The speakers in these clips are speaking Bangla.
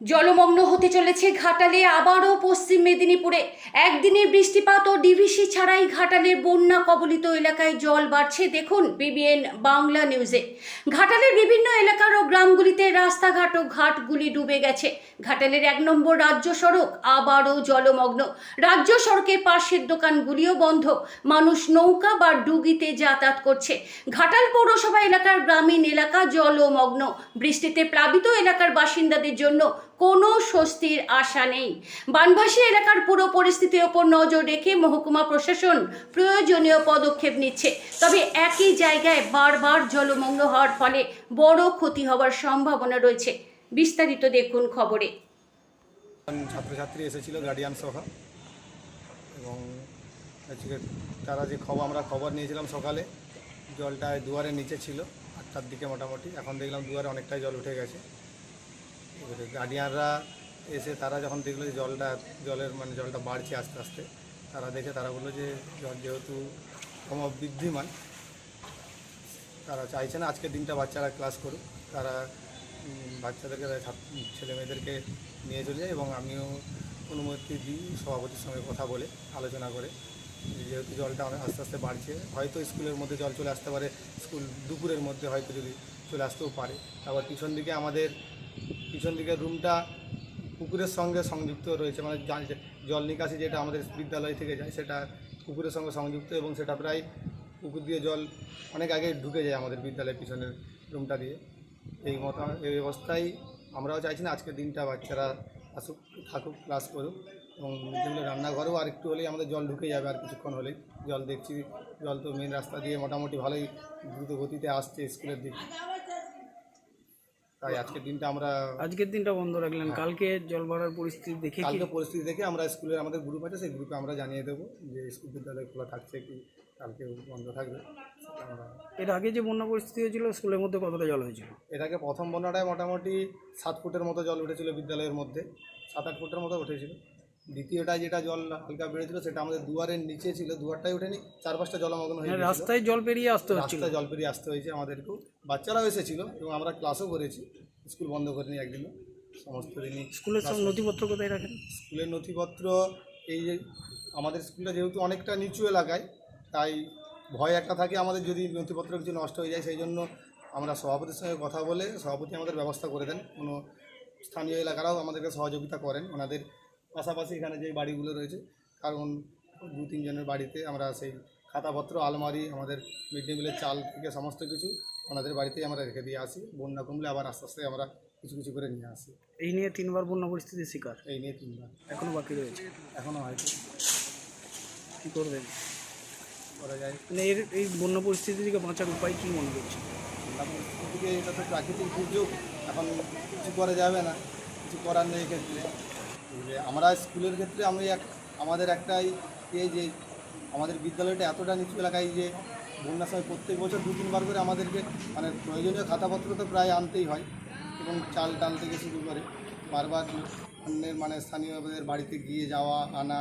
জলমগ্ন হতে চলেছে ঘাটালে, আবারও পশ্চিম মেদিনীপুরে। একদিনের বৃষ্টিপাত ও ডিভিসি ছাড়াই ঘাটালের বন্যা কবলিত এলাকায় জল বাড়ছে। দেখুন বিবিএন বাংলা নিউজে। ঘাটালের বিভিন্ন এলাকার ও গ্রামগুলিতে রাস্তাঘাট ও ঘাটগুলি ডুবে গেছে। ঘাটালের এক নম্বর রাজ্য সড়ক, আবারও জলমগ্ন। রাজ্য সড়কের পাশের দোকানগুলিও বন্ধ। মানুষ নৌকা বা ডুগিতে যাতায়াত করছে। ঘাটাল পৌরসভা এলাকার গ্রামীণ এলাকা জলমগ্ন। বৃষ্টিতে প্লাবিত এলাকার বাসিন্দাদের জন্য কোনো স্বস্তির আশা নেই। বানভাসী এলাকার পুরো পরিস্থিতির ওপর নজর রেখে মহকুমা প্রশাসন প্রয়োজনীয় পদক্ষেপ নিচ্ছে। তবে একই জায়গায় বারবার জলমগ্ন হওয়ার ফলে বড় ক্ষতি হওয়ার সম্ভাবনা রয়েছে। বিস্তারিত দেখুন খবরে। ছাত্রছাত্রী এসেছিল গার্ডিয়ান সহ। এবং তারা যে খবর, আমরা খবর নিয়েছিলাম সকালে, জলটা দুয়ারের নিচে ছিল, আটটার দিকে মোটামুটি। এখন দেখলাম দুয়ারে অনেকটাই জল উঠে গেছে। এবারে গার্ডিয়ানরা এসে তারা যখন দেখল যে জলটা, জলের মানে জলটা বাড়ছে আস্তে আস্তে, তারা দেখে তারা বলল যে জল যেহেতু ক্রমবৃদ্ধিমান, তারা চাইছে না আজকের দিনটা বাচ্চারা ক্লাস করুক। তারা বাচ্চাদেরকে ছেলে মেয়েদেরকে নিয়ে চলে যায় এবং আমিও অনুমতি দিই সভাপতির সঙ্গে কথা বলে, আলোচনা করে। যেহেতু জলটা অনেক আস্তে আস্তে বাড়ছে, হয়তো স্কুলের মধ্যে জল চলে আসতে পারে, স্কুল দুপুরের মধ্যে হয়তো যদি চলে আসতেও পারে। আবার পিছন দিকে আমাদের পিছন দিকের রুমটা পুকুরের সঙ্গে সংযুক্ত রয়েছে মানে জল নিকাশি যেটা আমাদের বিদ্যালয় থেকে যায়, সেটা পুকুরের সঙ্গে সংযুক্ত এবং সেটা প্রায় পুকুর দিয়ে জল অনেক আগে ঢুকে যায় আমাদের বিদ্যালয়ের পিছনের রুমটা দিয়ে। এই মতো, এই অবস্থায় আমরাও চাইছি না আজকের দিনটা বাচ্চারা আসুক, থাকুক ক্লাস করুক এবং যেগুলো রান্নাঘরেও আর একটু হলেই আমাদের জল ঢুকে যাবে আর কিছুক্ষণ হলেই। জল দেখছি, জল তো মেন রাস্তা দিয়ে মোটামুটি ভালোই দ্রুত গতিতে আসছে স্কুলের দিকে। তাই আজকের দিনটা আমরা আজকের দিনটা বন্ধ রাখলেন কালকে জল ভরার পরিস্থিতি দেখে কালকে পরিস্থিতি দেখে আমরা স্কুলের আমাদের গ্রুপ আছে সেই গ্রুপে আমরা জানিয়ে দেবো যে স্কুল বিদ্যালয় খোলা থাকছে কি কালকে বন্ধ থাকবে। এর আগে যে বন্যা পরিস্থিতি হয়েছিল স্কুলের মধ্যে কতটা জল হয়েছিল? এর আগে প্রথম বন্যাটায় মোটামুটি সাত ফুটের মতো জল উঠেছিল বিদ্যালয়ের মধ্যে। সাত আট ফুটের মতো উঠেছিল। দ্বিতীয়টায় যেটা জল হালকা বেড়েছিল সেটা আমাদের দুয়ারের নিচে ছিল দুয়ারটাই ওঠেনি চার পাঁচটা জলমগ্ন হয়ে রাস্তায় জল পেরিয়ে আসতে হচ্ছিল। রাস্তায় জল পেরিয়ে আসতে হয়েছে আমাদেরকেও। বাচ্চারাও এসেছিল এবং আমরা ক্লাসও করেছি স্কুল বন্ধ করিনি একদিনও সমস্ত দিনই স্কুলের সব নথিপত্র কোথায় রাখেন? স্কুলের নথিপত্র এই যে আমাদের স্কুলটা যেহেতু অনেকটা নিচু এলাকায় তাই ভয় একটা থাকে আমাদের যদি নথিপত্র কিছু নষ্ট হয়ে যায় সেই জন্য আমরা সভাপতির সঙ্গে কথা বলে সভাপতি আমাদের ব্যবস্থা করে দেন। কোনো স্থানীয় এলাকারাও আমাদেরকে সহযোগিতা করেন। ওনাদের পাশাপাশি এখানে যে বাড়িগুলো রয়েছে কারণ দু তিনজনের বাড়িতে আমরা সেই খাতাপত্র আলমারি আমাদের মিড ডে মিলের চাল থেকে সমস্ত কিছু ওনাদের বাড়িতেই আমরা রেখে দিয়ে আসি। বন্যা কমলে আবার আস্তে আস্তে আমরা কিছু কিছু করে নিয়ে আসি। এই নিয়ে তিনবার বন্যা পরিস্থিতির শিকার? এই নিয়ে তিনবার। এখনও বাকি রয়েছে? এখনও হয়তো কি করবেন? করা যায়। মানে এর এই বন্যা পরিস্থিতি থেকে বাঁচার উপায় কী মনে করছে এটা তো প্রাকৃতিক দুর্যোগ এখন কিছু করা যাবে না। কিছু করার নেই ক্ষেত্রে আমরা স্কুলের ক্ষেত্রে আমি এক, আমাদের একটাই এই যে আমাদের বিদ্যালয়টা এতটা নিচু এলাকায় যে বন্যার সময় প্রত্যেক বছর দু তিনবার করে আমাদেরকে মানে প্রয়োজনীয় খাতাপত্র তো প্রায় আনতেই হয় এবং চাল টাল থেকে শুরু করে বারবার অন্যের মানে স্থানীয়দের বাড়িতে গিয়ে যাওয়া, আনা।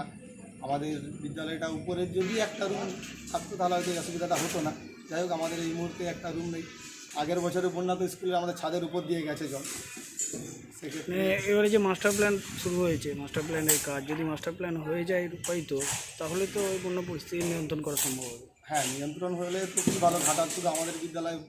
আমাদের বিদ্যালয়টা উপরের যদি একটা রুম থাকতো তাহলে হয়তো অসুবিধাটা হতো না। যাই হোক, আমাদের এই মুহূর্তে একটা রুম নেই। আগের বছরের বন্যা তো স্কুলে আমাদের ছাদের উপর দিয়ে গেছে জল। এবারে যে মাস্টার প্ল্যান শুরু হয়েছে মাস্টার প্ল্যানের কাজ, যদি মাস্টার প্ল্যান হয়ে যায় রূপায়িত তাহলে তো ওই বন্য পরিস্থিতি নিয়ন্ত্রণ করা সম্ভব হবে। হ্যাঁ নিয়ন্ত্রণ হলে তো খুব ভালো ঘাটার শুধু আমাদের বিদ্যালয়।